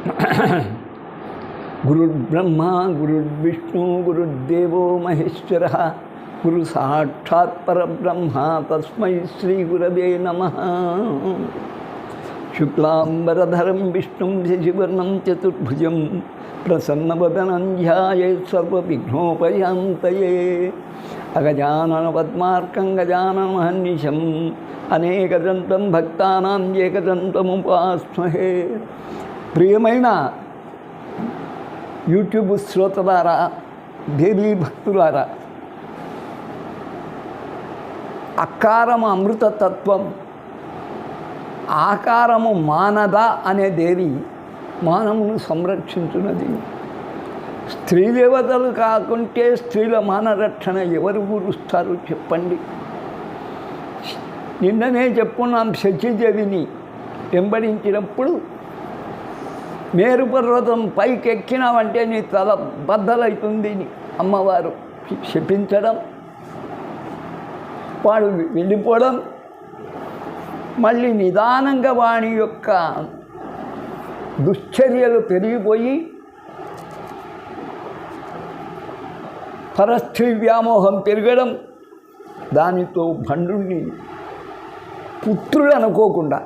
गुरुर्ब्रह्मा, गुरुर्विष्णु, गुरुर्देवो महेश्वर गुरु साक्षात् परब्रह्मा, तस्मै श्रीगुरवे नमः। शुक्लाम्बरधरं विष्णुं चतुर्भुज प्रसन्न प्रसन्नवदनं ध्याये सर्वविघ्नोपयान्तये। अगजाननपद्मार्कं महनिशम अनेकदन्तं भक्ता एकदन्तमुपास्महे ప్రియమైన యూట్యూబ్ శ్రోతలారా దేవీ భక్తులారా అకారము అమృతతత్వం ఆకారము మానద అనే దేవి మానవును సంరక్షించున్నది. స్త్రీ దేవతలు కాకుంటే స్త్రీల మానరక్షణ ఎవరు కూరుస్తారు చెప్పండి. నిన్ననే చెప్పున్నాం శచిదేవిని వెంబడించినప్పుడు మేరు పర్వతం పైకి ఎక్కినావంటే నీ తల బద్దలవుతుంది అని అమ్మవారు. క్షిపించడం వాడు వెళ్ళిపోవడం మళ్ళీ నిదానంగా వాణి యొక్క దుశ్చర్యలు పెరిగిపోయి పరస్త్రీ వ్యామోహం పెరగడం దానితో భండుణ్ణి పుత్రుడు అనుకోకుండా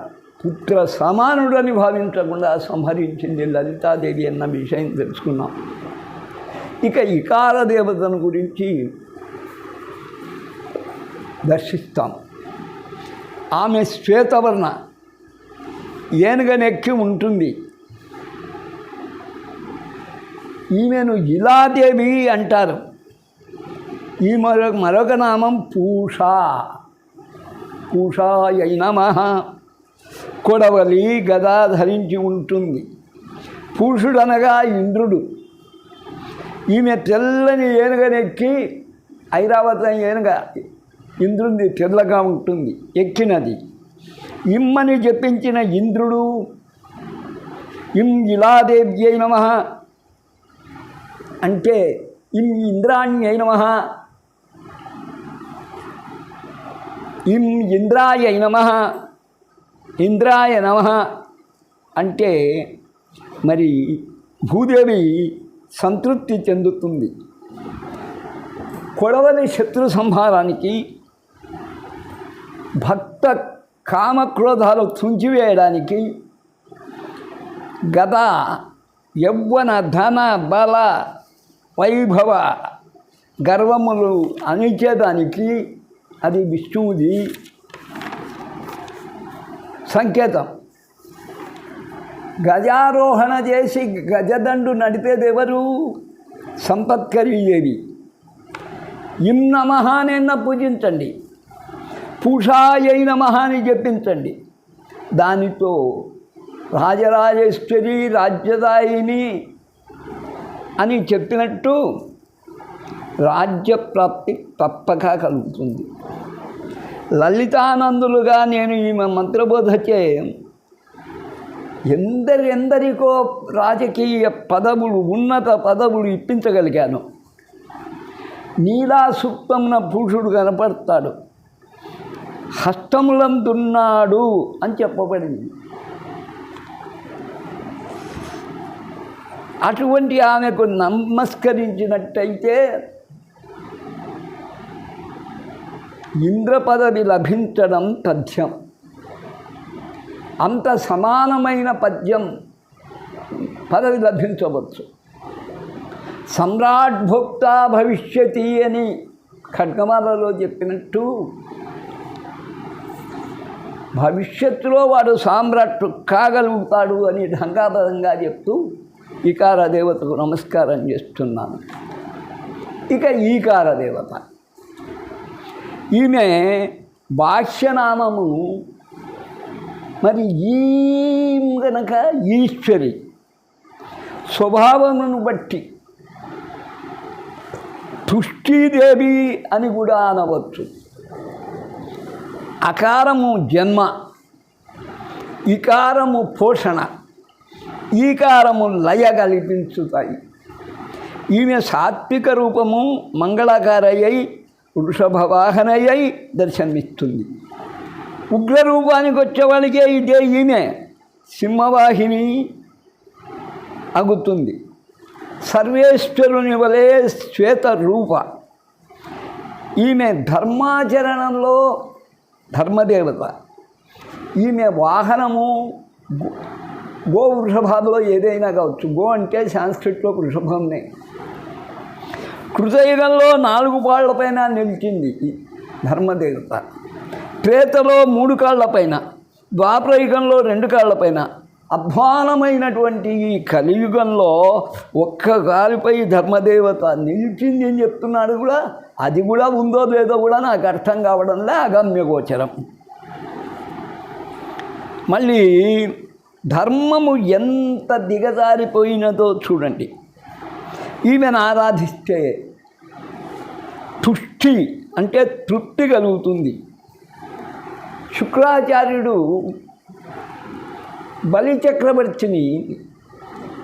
పుత్ర సమానుడని భావించకుండా సంహరించింది లలితాదేవి అన్న విషయం తెలుసుకున్నాం. ఇక ఇకార దేవతను గురించి దర్శిస్తాం. ఆమె శ్వేతవర్ణ. ఏనుగనెక్కి ఉంటుంది. ఈమెను ఇలాదేవి అంటారు. ఈ మరొక మరొక నామం పూష. పూషాయ నమ. కొడవలి గదా ధరించి ఉంటుంది. పురుషుడనగా ఇంద్రుడు. ఈమె తెల్లని ఏనుగనెక్కి ఐరావతం ఏనుగ ఇంద్రుడి తెల్లగా ఉంటుంది. ఎక్కినది. ఇమ్మని జపించిన ఇంద్రుడు ఇం ఇలాదేవ్యై నమ. అంటే ఇం ఇంద్రాణ్యై నమ. ఇం ఇంద్రాయ నమ. ఇంద్రాయ నమ అంటే మరి భూదేవి సంతృప్తి చెందుతుంది. కొడవలి శత్రు సంహారానికి భక్త కామక్రోధాలు తుంచివేయడానికి గద యవ్వన ధన బల వైభవ గర్వములు అణిచేదానికి అది విష్ణువుది సంకేతం. గజారోహణ చేసి గజదండు నడిపేది ఎవరు సంపత్కరీదేవి ఇం నమ నిన్న పూజించండి. పూషాయై నమ అని చెప్పించండి దానితో రాజరాజేశ్వరి రాజ్యదాయిని అని చెప్పినట్టు రాజ్యప్రాప్తి తప్పక కలుగుతుంది. లలితానందులుగా నేను ఈమె మంత్రబోధ ఎందరి ఎందరికో రాజకీయ పదవులు ఉన్నత పదవులు ఇప్పించగలిగాను. నీలా సూక్తమున పురుషుడు కనపడతాడు. హస్తములందున్నాడు అని చెప్పబడింది. అటువంటి ఆమెకు నమస్కరించినట్టయితే ఇంద్రపదవి లభించడం పద్యం. అంత సమానమైన పద్యం పదవి లభించవచ్చు. సమ్రాట్ భోక్త భవిష్యతి అని ఖడ్గమాలలో చెప్పినట్టు భవిష్యత్తులో వాడు సామ్రాట్ కాగలుగుతాడు అని ఢంగాపదంగా చెప్తూ ఈకార దేవతకు నమస్కారం చేస్తున్నాను. ఇక ఈకార దేవత ఈమె భాష్యనామము మరి ఈం గనక ఈశ్వరి స్వభావమును బట్టి తుష్టీదేవి అని కూడా అనవచ్చు. అకారము జన్మ ఇకారము పోషణ ఈకారము లయ కల్పించుతాయి. ఈమె సాత్విక రూపము మంగళకారయ్యై వృషభవాహనయ్యై దర్శనమిస్తుంది. ఉగ్ర రూపానికి ఇదే ఈమె సింహవాహిని అగుతుంది. సర్వేశ్వరుని వలె శ్వేత రూప ఈమె ధర్మాచరణలో ధర్మదేవత. ఈమె వాహనము గో- వృషభాదులో ఏదైనా కావచ్చు. గో అంటే సాంస్క్రిట్లో వృషభంనే కృతయుగంలో నాలుగు కాళ్ళపైన నిలిచింది ధర్మదేవత. త్రేతలో మూడు కాళ్ళపైన ద్వాపరయుగంలో రెండు కాళ్ళపైన అధ్వానమైనటువంటి ఈ కలియుగంలో ఒక్క గాలిపై ధర్మదేవత నిలిచింది అని చెప్తున్నాడు కూడా. అది కూడా ఉందో లేదో కూడా నాకు అర్థం కావడంలే అగమ్యగోచరం మళ్ళీ ధర్మము ఎంత దిగజారిపోయినదో చూడండి. ఈమెను ఆరాధిస్తే తుష్టి అంటే తృప్తి కలుగుతుంది. శుక్రాచార్యుడు బలిచక్రవర్తిని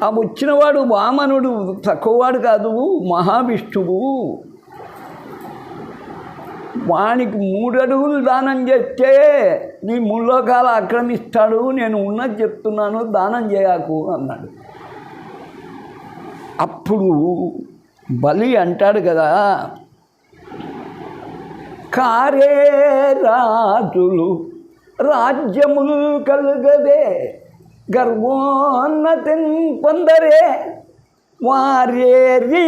ఆ వచ్చినవాడు వామనుడు తక్కువవాడు కాదు మహావిష్ణువు. వానికి మూడు అడుగులు దానం చేస్తే నీ ముల్లోకాలు ఆక్రమిస్తాడు నేను ఉన్నది చెప్తున్నాను దానం చేయకు అన్నాడు. అప్పుడు బలి అంటాడు కదా. కారే రాజులు రాజ్యములు కలుగదే గర్వోన్నతి పొందరే వారేరి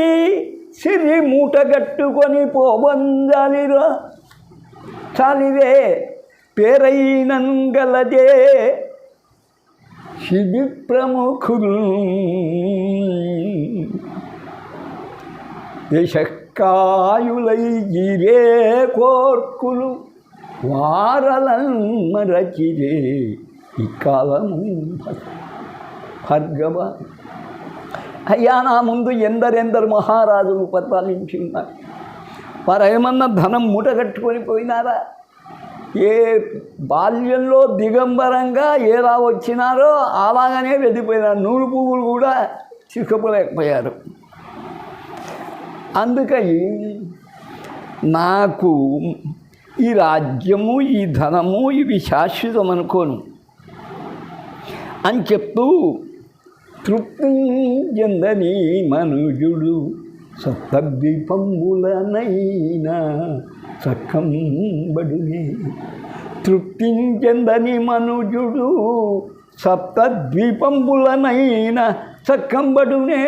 సిరి మూట కట్టుకొని పోబంజాలిరా చాలివే పేరైనంగలదే శిబి ప్రముఖులు దేశకాయులై గిరే కోర్కులు వారలన్మరచిరే ఈ కాలము. భార్గవ అయ్యా నా ముందు ఎందరెందరు మహారాజులు పరిపాలించి ఉన్నారు. వారు ఏమన్నా ధనం మూట కట్టుకొని పోయినారా? ఏ బాల్యంలో దిగంబరంగా ఎలా వచ్చినారో అలాగనే వెళ్ళిపోయినారు. నూలు పువ్వులు కూడా చిక్కుపోలేకపోయారు అందుకని నాకు ఈ రాజ్యము ఈ ధనము ఇవి శాశ్వతం అనుకోను. అని చెప్తూ తృప్తి చెందని మనుజుడు సప్తద్వీపంబులనైనా సఖంబడునే తృప్తి చెందని మనుజుడు సప్తద్వీపంబులనైన సఖంబడునే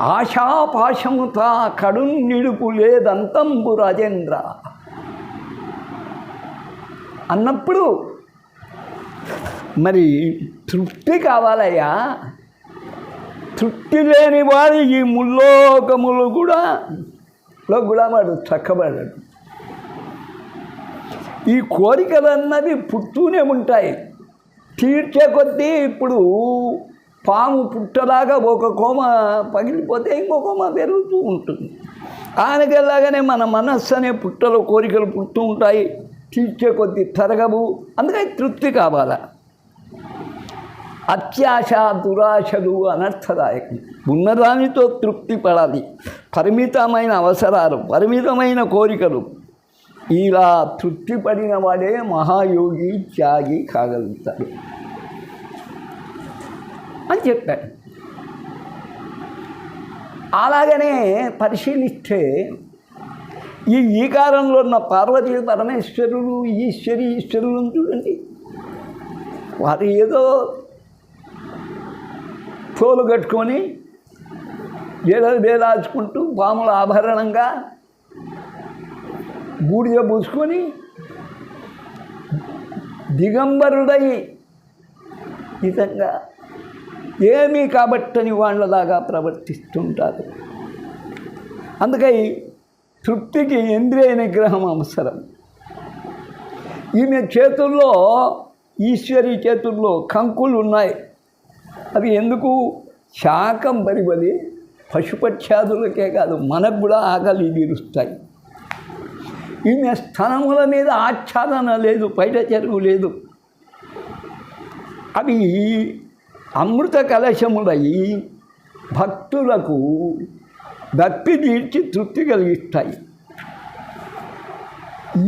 ఆశాపాశముత కడు నిడుపు లేదంతంబు రాజేంద్ర. అన్నప్పుడు మరి తృప్తి కావాలయ్యా. తృప్తి లేని వారి ఈ ముల్లోకములు కూడా లో గులామాడు వాడు చక్కబడాడు ఈ కోరికలన్నవి పుట్టూనే ఉంటాయి. తీర్చే కొద్దీ ఇప్పుడు పాము పుట్టలాగా ఒక కోమ పగిలిపోతే ఇంకో కోమ పెరుగుతూ ఉంటుంది. ఆయనకెలాగానే మన మనస్సు అనే పుట్టలో కోరికలు పుడుతూ ఉంటాయి. తీర్చే కొద్దీ తరగవు. అందుకని తృప్తి కావాలా? అత్యాశ దురాశలు అనర్థదాయకం. ఉన్నదానితో తృప్తి పడాలి పరిమితమైన అవసరాలు పరిమితమైన కోరికలు. ఇలా తృప్తి పడిన వాడే మహాయోగి త్యాగి కాగలుగుతాడు. అని చెప్పాడు. అలాగనే పరిశీలిస్తే ఈ ఈకారంలో ఉన్న పార్వతీ పరమేశ్వరులు ఈశ్వరి ఈశ్వరులు చూడండి. వారు ఏదో తోలు కట్టుకొని ఏడాది వేలాచుకుంటూ పాముల ఆభరణంగా బూడిద పూసుకొని దిగంబరుడై విధంగా ఏమీ కాబట్టని వాళ్ళలాగా ప్రవర్తిస్తుంటారు. అందుకని తృప్తికి ఇంద్రియ నిగ్రహం అవసరం. ఈమె చేతుల్లో ఈశ్వరి చేతుల్లో కంకులు ఉన్నాయి అవి ఎందుకు? శాకం బరిబలి పశుపక్షాదులకే కాదు మనకు కూడా ఆకలి తీరుస్తాయి. ఈమె స్థలముల మీద ఆచ్ఛాదన లేదు బయట చెరువు లేదు. అవి అమృత కలశములై భక్తులకు దప్పి తీర్చి తృప్తి కలిగిస్తాయి.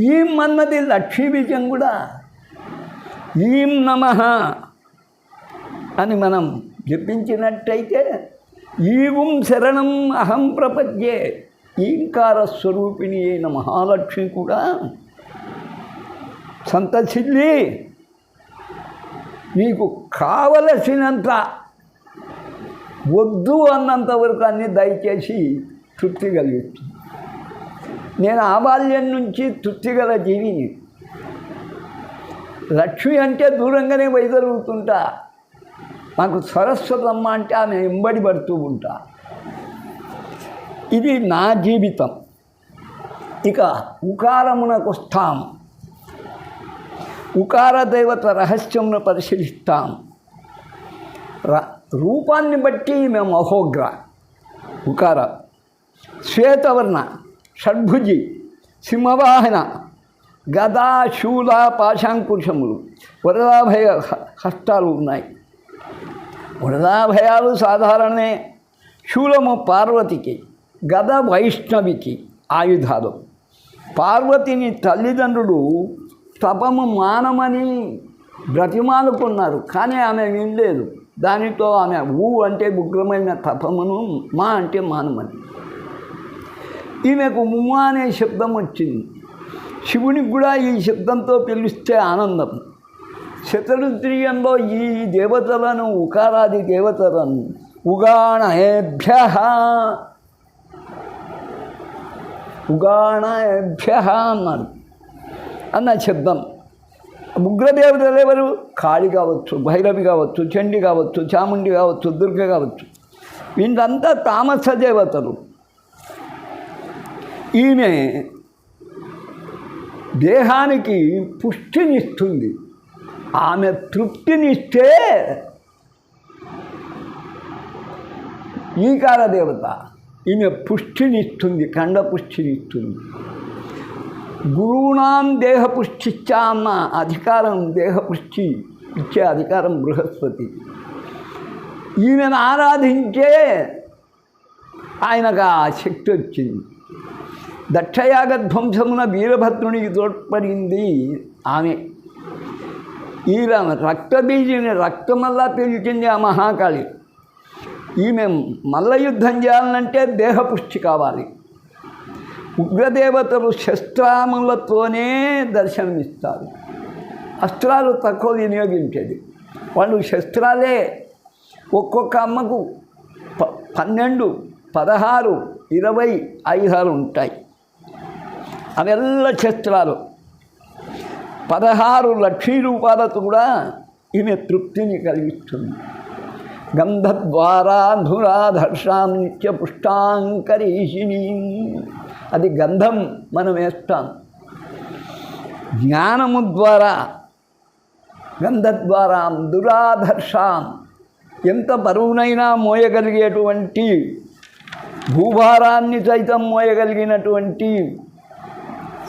ఈం అన్నది లక్ష్మీ బీజం కూడా. ఈం నమ అని మనం జపించినట్టయితే ఈవం శరణం అహం ప్రపద్యే. ఈంకార స్వరూపిణి అయిన మహాలక్ష్మి కూడా సంతసిల్లి నీకు కావలసినంత వద్దు అన్నంత వరకు అన్ని దయచేసి తృప్తి కలిగి నేను ఆ బాల్యం నుంచి తృప్తి గల జీవిని లక్ష్మి అంటే దూరంగానే వైదొలుగుతుంటా. నాకు సరస్వతమ్మ అంటే ఆమె ఎంబడి పడుతూ ఉంటా. ఇది నా జీవితం. ఇక ఉకారమునకు వస్తాం. ఉకార దేవత రహస్యమును పరిశీలిస్తాం. ర రూపాన్ని బట్టి మేము అహోగ్ర. ఉకార శ్వేతవర్ణ షడ్భుజి సింహవాహన గదా శూల పాశాంకుశములు వరదాభయ హ- హస్తాలు ఉన్నాయి. వరదాభయాలు సాధారణమే శూలము పార్వతికి గద వైష్ణవికి ఆయుధాలు. పార్వతిని తల్లిదండ్రులు తపము మానమని బ్రతిమాలుకున్నారు కానీ ఆమె వినలేదు. దానితో ఆమె ఊ అంటే ఉగ్రమైన తపమును మా అంటే మానమని. ఈమెకు ముమ్మా అనే శబ్దం వచ్చింది. శివునికి కూడా ఈ శబ్దంతో పిలిస్తే ఆనందం. శతరుద్రియంలో ఈ దేవతలను ఉకారాది దేవతలను ఉగాణేభ్య ఉగాణేభ్య అన్నారు. అన్న శబ్దం. ఉగ్రదేవతలు ఎవరు? కాళి కావచ్చు భైరవి కావచ్చు చండి కావచ్చు చాముండి కావచ్చు దుర్గ కావచ్చు. వీళ్ళంతా తామస దేవతలు. ఈమె దేహానికి పుష్టినిస్తుంది. ఆమె తృప్తినిస్తే ఈకార దేవత ఈమె పుష్టినిస్తుంది కండ పుష్టినిస్తుంది. గురువునాం దేహపుష్టిచ్చా అన్న అధికారం దేహపుష్టి ఇచ్చే అధికారం బృహస్పతి. ఈయనను ఆరాధించే ఆయనకు ఆ శక్తి వచ్చింది. దక్షయాగ ధ్వంసమున వీరభద్రునికి తోడ్పడింది ఆమె. ఈయన రక్తబీజిని రక్తమల్లా పీల్చింది ఆ మహాకాళి. ఈమె మల్ల యుద్ధం చేయాలంటే దేహపుష్టి కావాలి. ఉగ్రదేవతలు శస్త్రాములతోనే దర్శనమిస్తారు. అస్త్రాలు తక్కువ వినియోగించేది. వాళ్ళు శస్త్రాలే. ఒక్కొక్క అమ్మకు ప పన్నెండు పదహారు ఇరవై ఐదారు ఉంటాయి. అవెల్ల శస్త్రాలు. పదహారు లక్షీ రూపాలతో కూడా ఈమె తృప్తిని కలిగిస్తుంది. గంధద్వారాధురాధర్షాం నిత్య పుష్టాంకరీషిణి అది గంధం మనం వేస్తాం. జ్ఞానము ద్వారా గంధద్వారాం దురాధర్షాం ఎంత బరువునైనా మోయగలిగేటువంటి భూభారాన్ని సైతం మోయగలిగినటువంటి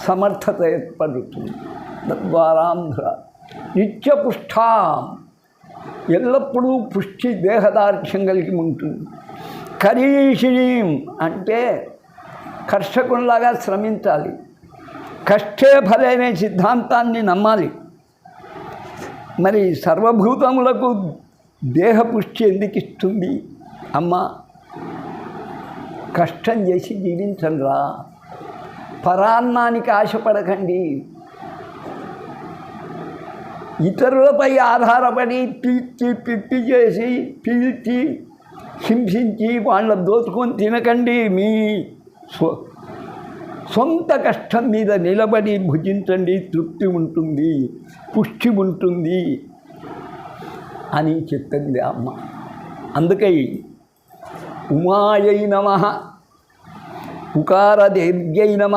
సమర్థత ఏర్పడుతుంది. తద్వారాంధ్ర నిత్యపుష్టాం. ఎల్లప్పుడూ పుష్టి దేహదార్ఢ్యం కలిగి ఉంటుంది కరీషిణీం అంటే కర్షకునిలాగా శ్రమించాలి. కష్టే ఫలైన సిద్ధాంతాన్ని నమ్మాలి. మరి సర్వభూతములకు దేహపుష్టి ఎందుకు ఇస్తుంది? అమ్మ కష్టం చేసి జీవించండి రా పరాన్నానికి ఆశపడకండి. ఇతరులపై ఆధారపడి పిచ్చి పిట్టి చేసి పిలిచి హింసించి వాళ్ళ దోచుకొని తినకండి మీ సొంత కష్టం మీద నిలబడి భుజించండి తృప్తి ఉంటుంది పుష్టి ఉంటుంది అని చెప్పింది అమ్మ. అందుకై ఉమాయై నమ ఉకారదేవ్యై నమ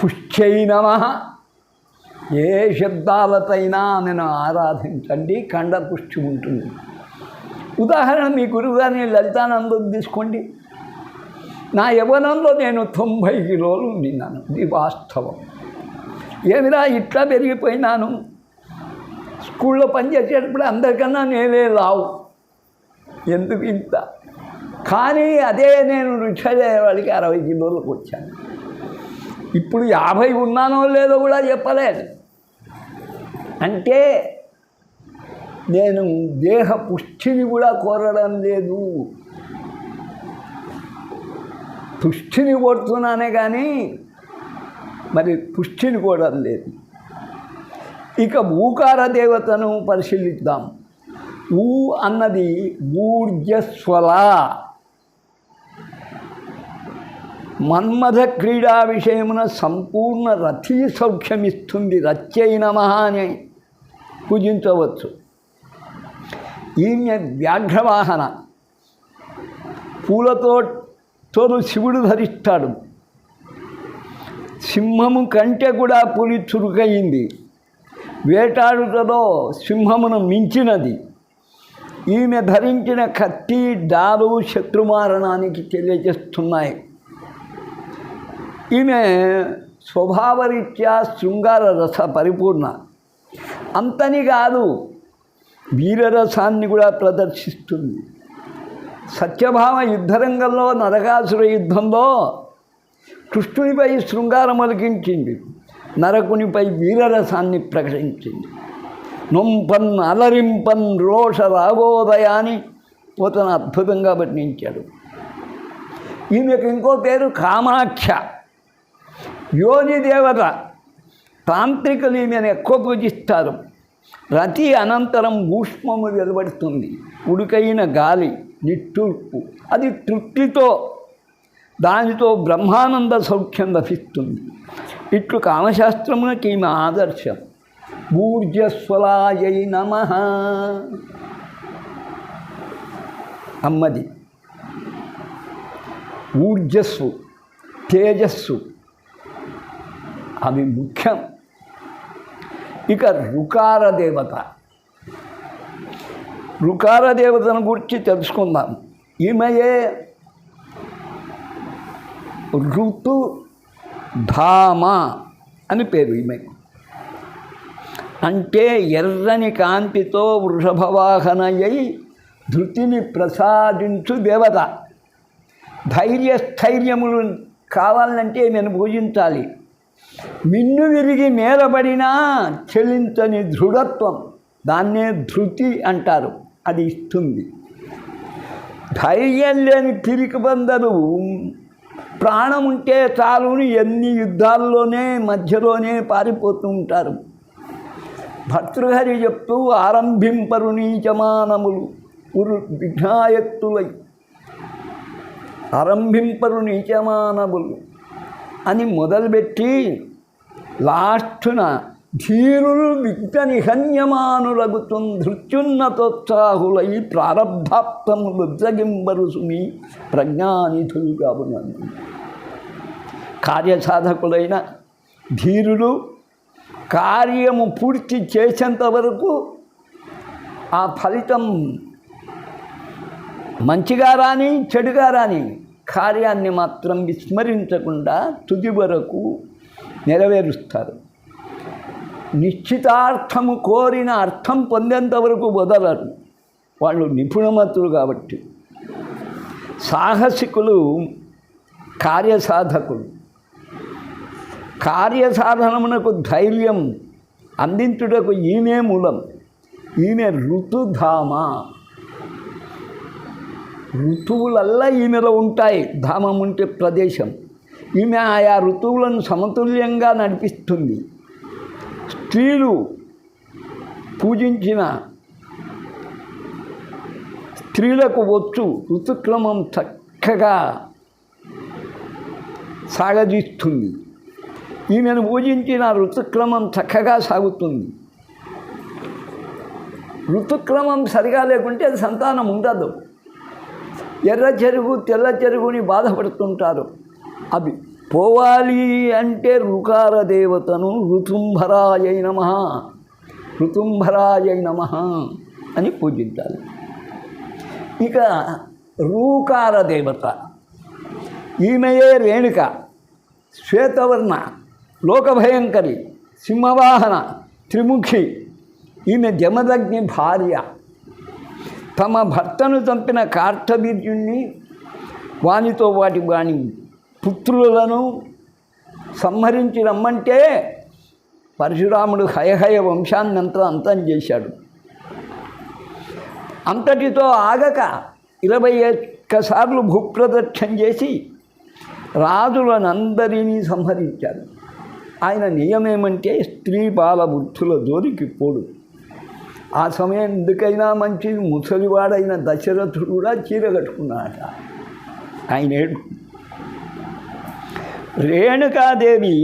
పుష్యై నమ ఏ శబ్దాలతైనా నేను ఆరాధించండి కండపుష్టి ఉంటుంది. ఉదాహరణ మీ గురువుగారిని లలితానందం తీసుకోండి. నా యవ్వనంలో నేను తొంభై కిలోలు ఉండినాను ఇది వాస్తవం. ఏమిరా ఇట్లా పెరిగిపోయినాను? స్కూల్లో పనిచేసేటప్పుడు అందరికన్నా నేనే లావు. ఎందుకు ఇంత? కానీ అదే నేను రిటైర్ వాళ్ళకి అరవై కిలోలకు వచ్చాను. ఇప్పుడు యాభై ఉన్నానో లేదో కూడా చెప్పలేదు. అంటే నేను దేహ పుష్టిని కూడా కోరడం లేదు. పుష్టిని కోరుతున్నానే కానీ మరి పుష్టిని కోరడం లేదు. ఇక ఊకార దేవతను పరిశీలిద్దాం. ఊ అన్నది ఊర్జస్వల. మన్మథ క్రీడా విషయమున సంపూర్ణ రథీ సౌఖ్యమిస్తుంది. రచ్చై నమ అని. పూజించవచ్చు. ఈమె వ్యాఘ్రవాహన. పూలతో తోడు శివుడు ధరిస్తాడు. సింహము కంటే కూడా పులి చురుకయింది వేటాడుటలో సింహమును మించినది. ఈమె ధరించిన కత్తి డాలు శత్రుమారణానికి తెలియజేస్తున్నాయి. ఈమె స్వభావరీత్యా శృంగార రస పరిపూర్ణ. అంతని కాదు వీరరసాన్ని కూడా ప్రదర్శిస్తుంది. సత్యభామ యుద్ధరంగంలో నరకాసుర యుద్ధంలో కృష్ణునిపై శృంగారం అలికించింది నరకునిపై వీరరసాన్ని ప్రకటించింది. నొంపన్ అలరింపన్ రోష రాగోదయాన్ని అతను అద్భుతంగా వర్ణించాడు. ఈమెకు ఇంకో పేరు కామాఖ్య. యోని దేవత తాంత్రికులు ఈమెను ఎక్కువ పూజిస్తారు. ప్రతి అనంతరం ఊష్మము వెలువడుతుంది. ఉడుకైన గాలి నిట్టూర్పు అది తృప్తితో దానితో బ్రహ్మానంద సౌఖ్యం లభిస్తుంది. ఇట్లు కామశాస్త్రమునకి ఈమె ఆదర్శం. ఊర్జస్వలాయ నమ. అమ్మది. ఊర్జస్సు తేజస్సు అవి ముఖ్యం. ఇక రుకార దేవత. రుకార దేవతను గురించి తెలుసుకుందాం. ఈమెయే ఋతు ధామ అని పేరు ఈమె. అంటే ఎర్రని కాంతితో వృషభవాహనయ్యి ధృతిని ప్రసాదించు దేవత. ధైర్యస్థైర్యములు కావాలంటే నేను పూజించాలి మిన్ను విరిగి నేలబడినా చెలించని దృఢత్వం. దాన్నే ధృతి అంటారు. అది ఇస్తుంది. ధైర్యం లేని పిరికి బందరు ప్రాణం ఉంటే చాలుని ఎన్ని యుద్ధాల్లోనే మధ్యలోనే పారిపోతూ ఉంటారు. భర్తృహరి చెప్తూ ఆరంభింపరు నీచమానములు. ఉరు విఘ్నాయత్తులై. ఆరంభింపరు నీచమానములు. అని మొదలుపెట్టి లాస్టున ధీరులు విఘ్న నిహన్యమానులగుతుం ధృత్యున్నతోత్సాహులై ప్రారబ్ధాప్తములు ఉద్రగింబరు సుమి ప్రజ్ఞానిధులుగా ఉన్నాను కార్యసాధకులైన ధీరులు కార్యము పూర్తి చేసేంత వరకు ఆ ఫలితం మంచిగా రాని చెడుగా రాని కార్యాన్ని మాత్రం విస్మరించకుండా తుది వరకు నెరవేరుస్తారు. నిశ్చితార్థము కోరిన అర్థం పొందేంత వరకు వదలరు. వాళ్ళు నిపుణమతులు కాబట్టి. సాహసికులు కార్యసాధకులు. కార్యసాధనమునకు ధైర్యం అందించుటకు ఈమె మూలం ఈమె ఋతుధామ. ఋతువులల్లా ఈమెలో ఉంటాయి. ధామం ఉంటే ప్రదేశం. ఈమె ఆయా ఋతువులను సమతుల్యంగా నడిపిస్తుంది. స్త్రీలు పూజించిన స్త్రీలకు వచ్చు ఋతుక్రమం చక్కగా సాగదీస్తుంది. ఈమెను పూజించిన ఋతుక్రమం చక్కగా సాగుతుంది. ఋతుక్రమం సరిగా లేకుంటే సంతానం ఉండదు. ఎర్ర చెరువు తెల్ల చెరువుని బాధపడుతుంటారు. అవి పోవాలి అంటే రుకార దేవతను ఋతుంభరాయ నమ. ఋతుంభరాయ నమ అని పూజించాలి. ఇక రూకార దేవత ఈమెయే రేణుక శ్వేతవర్ణ లోకభయంకరి సింహవాహన త్రిముఖి. ఈమె జమదగ్ని భార్య. తమ భర్తను చంపిన కార్తవీర్యుణ్ణి వానితో వాటి వాని పుత్రులను సంహరించి రమ్మంటే పరశురాముడు హయహయ వంశాన్నంతా అంతం చేశాడు. అంతటితో ఆగక ఇరవై ఒక్కసార్లు భూప్రదక్షిణ చేసి రాజులనందరినీ సంహరించారు ఆయన నియమేమంటే స్త్రీ బాల వృద్ధుల జోలికి పోడు. ఆ సమయం ఎందుకైనా మంచిది ముసలివాడైన దశరథుడు కూడా చీర కట్టుకున్నాడట. ఆయన ఏడు. రేణుకాదేవి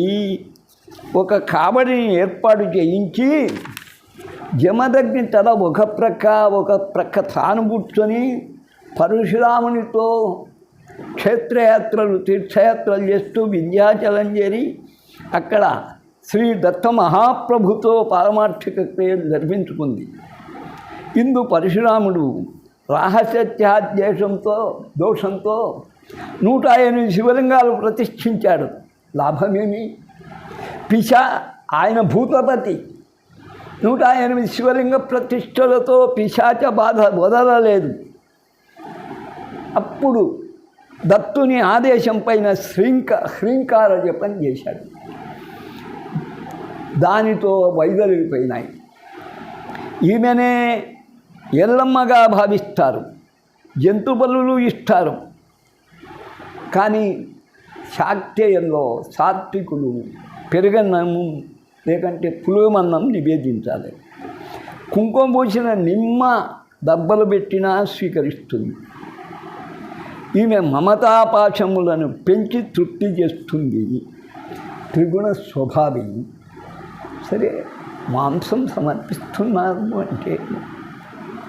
ఒక కాబడిని ఏర్పాటు చేయించి జమదగ్ని తల ఒక ప్రక్క ఒక ప్రక్క తాను కూర్చొని పరశురామునితో క్షేత్రయాత్రలు తీర్థయాత్రలు చేస్తూ వింధ్యాచలం చేరి అక్కడ శ్రీ దత్త మహాప్రభుతో పారమార్థిక క్రియలు జరిపించుకుంది. ఇందు పరశురాముడు రహస్యత్యాద్వేషంతో దోషంతో నూట ఎనిమిది శివలింగాలు ప్రతిష్ఠించాడు. లాభమేమి? పిశ ఆయన భూతపతి. నూట ఎనిమిది శివలింగ ప్రతిష్టలతో పిశాచ బాధ వదలలేదు. అప్పుడు దత్తుని ఆదేశం పైన శ్రీంక హ్రీంకార జపం చేశాడు. దానితో వైదొలిగిపోయినాయి. ఈమెనే ఎల్లమ్మగా భావిస్తారు జంతు బలులు ఇస్తారు. కానీ శాక్తేయంలో సాత్వికులు పెరుగన్నము లేకంటే పులుమన్నం నివేదించాలి. కుంకుమ పూసిన నిమ్మ దెబ్బలు పెట్టినా స్వీకరిస్తుంది. ఈమె మమతాపాశములను పెంచి తృప్తి చేస్తుంది. త్రిగుణ స్వభావి సరే మాంసం సమర్పిస్తున్నారు అంటే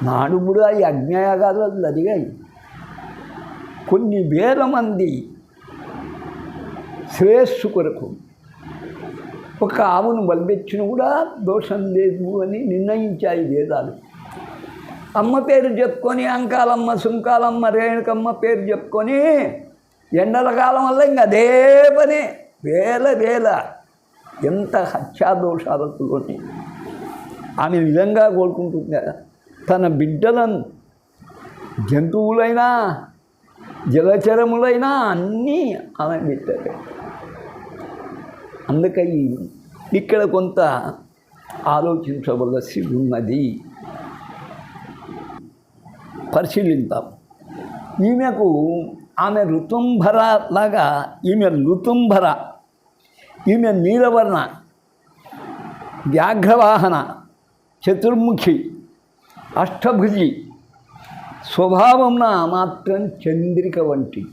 నాడు కూడా ఈ అజ్ఞాయాగాలు జరిగాయి కొన్ని వేల మంది శ్రేయస్సు కొరకు ఒక ఆవును బలిపెచ్చిన కూడా దోషం లేదు అని నిర్ణయించాయి వేదాలు. అమ్మ పేరు చెప్పుకొని అంకాలమ్మ సుంకాలమ్మ రేణుకమ్మ పేరు చెప్పుకొని ఎండల కాలం వల్ల ఇంక అదే పని. వేల వేల ఎంత హత్యాదోషాలతోని ఆమె విధంగా కోరుకుంటుంది తన బిడ్డలను జంతువులైనా జలచరములైనా అన్నీ ఆమె పెట్టారు అందుకని ఇక్కడ కొంత ఆలోచించవలసి ఉన్నది. పరిశీలిద్దాం. ఈమెకు ఆమె ఋతుంభర లాగా ఈమె ఋతుంభర ఈమె నీలవర్ణ వ్యాఘ్రవాహన చతుర్ముఖి అష్టభుజి స్వభావంన మాత్రం చంద్రిక వంటి.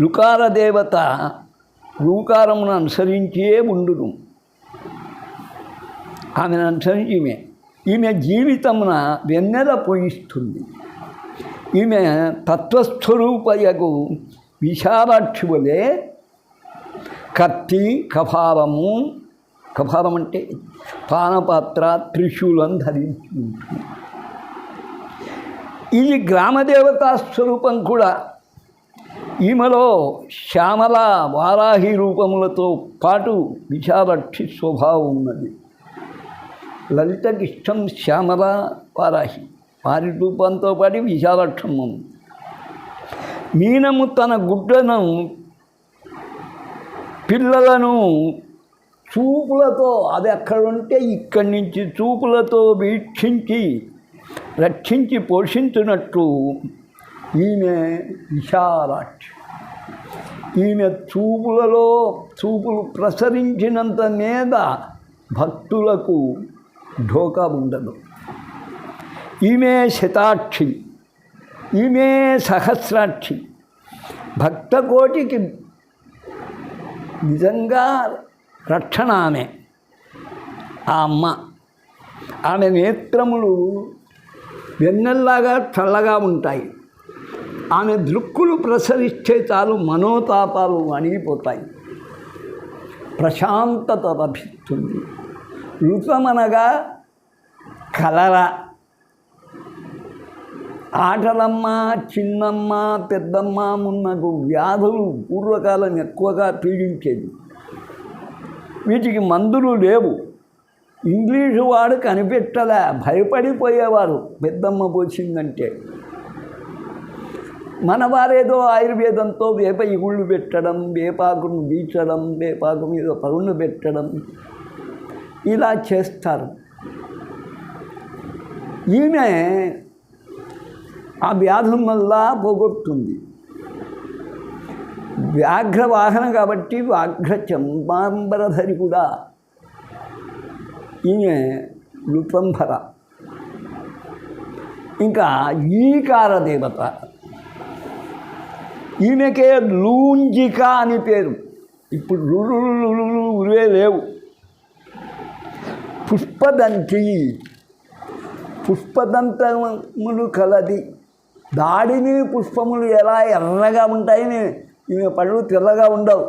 లుకార దేవత రూకారమును అనుసరించే ఉండును. ఆమెను అనుసరించి ఈమె ఈమె జీవితమున వెన్నెల పోయిస్తుంది ఈమె తత్వస్వరూపయకు విశాలాక్షి వలె కత్తి కఫారము కఫారం అంటే పానపాత్ర త్రిశూలం ధరించి ఉంటుంది ఈ గ్రామదేవతా స్వరూపం కూడా ఈమెలో శ్యామల వారాహి రూపములతో పాటు విశాలక్షి స్వభావం ఉన్నది. లలితకిష్టం శ్యామల వారాహి. వారి రూపంతో పాటు విశాలక్షం ఉంది. మీనము తన గుడ్డను పిల్లలను చూపులతో అది అక్కడ ఇక్కడి నుంచి చూపులతో వీక్షించి రక్షించి పోషించినట్టు ఈమె విశాలాక్షి. ఈమె చూపులలో చూపులు ప్రసరించినంత మీద భక్తులకు ఢోకా ఉండదు. ఈమె శతాక్షి ఈమె సహస్రాక్షి. భక్తకోటికి నిజంగా రక్షణ ఆమె. ఆ అమ్మ. ఆమె నేత్రములు వెన్నెల్లాగా చల్లగా ఉంటాయి. ఆమె దృక్కులు ప్రసరిస్తే చాలు మనోతాపాలు అణిగిపోతాయి. ప్రశాంతత లభిస్తుంది. ఋతమనగా కలరా ఆటలమ్మ చిన్నమ్మ పెద్దమ్మ మున్నగు వ్యాధులు పూర్వకాలం ఎక్కువగా పీడించేది వీటికి మందులు లేవు. ఇంగ్లీషు వాడు కనిపెట్టలే భయపడిపోయేవారు. పెద్దమ్మ పోసిందంటే. మన వారేదో ఆయుర్వేదంతో వేప ఇగుళ్ళు పెట్టడం వేపాకును బీచడం వేపాకు మీద పరుణు పెట్టడం. ఇలా చేస్తారు. ఈమె ఆ వ్యాధం వల్ల పోగొట్టుంది వ్యాఘ్ర వాహనం కాబట్టి వ్యాఘ్ర చంబాంబరధరి కూడా ఈమె లుతంభర ఇంకా ఈకార దేవత. ఈమెకే లూంజిక అని పేరు. ఇప్పుడు ఉరివే లేవు పుష్పదంతి పుష్పదంతములు కలది దాడిని పుష్పములు ఎలా ఎర్రగా ఉంటాయని ఈమె పళ్ళు తెల్లగా ఉండవు.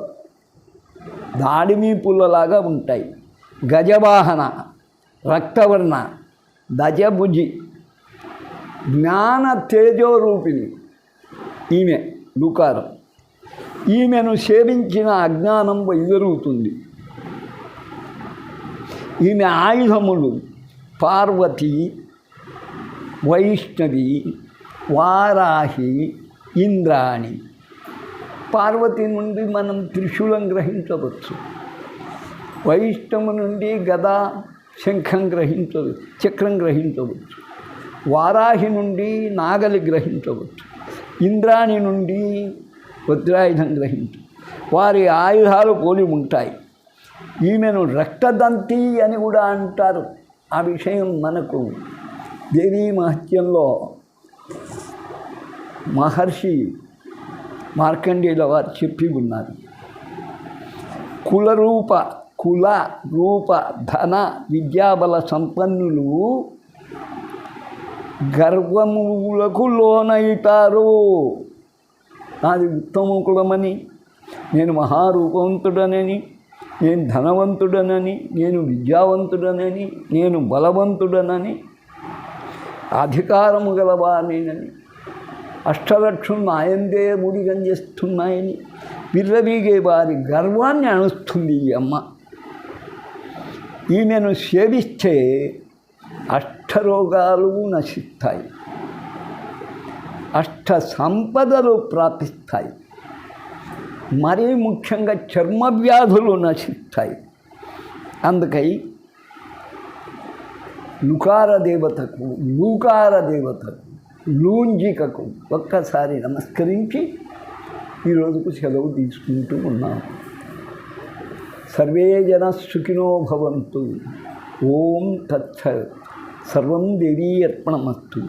దాడిమి పుల్లలాగా ఉంటాయి. గజవాహన రక్తవర్ణ దజభుజి జ్ఞాన తేజోరూపిణి ఈమె లుకారం. ఈమెను సేవించిన అజ్ఞానం వైదొరుగుతుంది ఈమె ఆయుధములు పార్వతి వైష్ణవి వారాహి ఇంద్రాణి. పార్వతి నుండి మనం త్రిశూలం గ్రహించవచ్చు. వైష్ణవు నుండి గద శంఖం గ్రహించవచ్చు చక్రం గ్రహించవచ్చు. వారాహి నుండి నాగలి గ్రహించవచ్చు. ఇంద్రాణి నుండి వజ్రాయుధం గ్రహించు. వారి ఆయుధాలు పోలి ఉంటాయి. ఈమెను రక్తదంతి అని కూడా అంటారు. ఆ విషయం మనకు దేవీ మహత్యంలో మహర్షి మార్కండేయుల వారు చెప్పి ఉన్నారు. కులరూప కుల రూప ధన విద్యాబల సంపన్నులు గర్వములకు లోనైతారు. నాది ఉత్తమ కులమని నేను మహారూపవంతుడనని నేను ధనవంతుడనని నేను విద్యావంతుడనని నేను బలవంతుడనని అధికారము గలవానేనని అష్టలక్షలు నాయందే ముడిగం చేస్తున్నాయని విర్రవీగే వారి గర్వాన్ని అణుస్తుంది ఈ అమ్మ. ఈమెను సేవిస్తే అష్టరోగాలు నశిస్తాయి. అష్ట సంపదలు ప్రాపిస్తాయి మరీ ముఖ్యంగా చర్మ వ్యాధులు నశిస్తాయి. అందుకై లుకార దేవతకు లూకార దేవతకు లూంజికకు ఒక్కసారి నమస్కరించి ఈరోజుకు సెలవు తీసుకుంటూ ఉన్నాం. సర్వే జన సుఖినో భవంతు. ఓం తత్స. సర్వం దేవీ అర్పణమస్తు.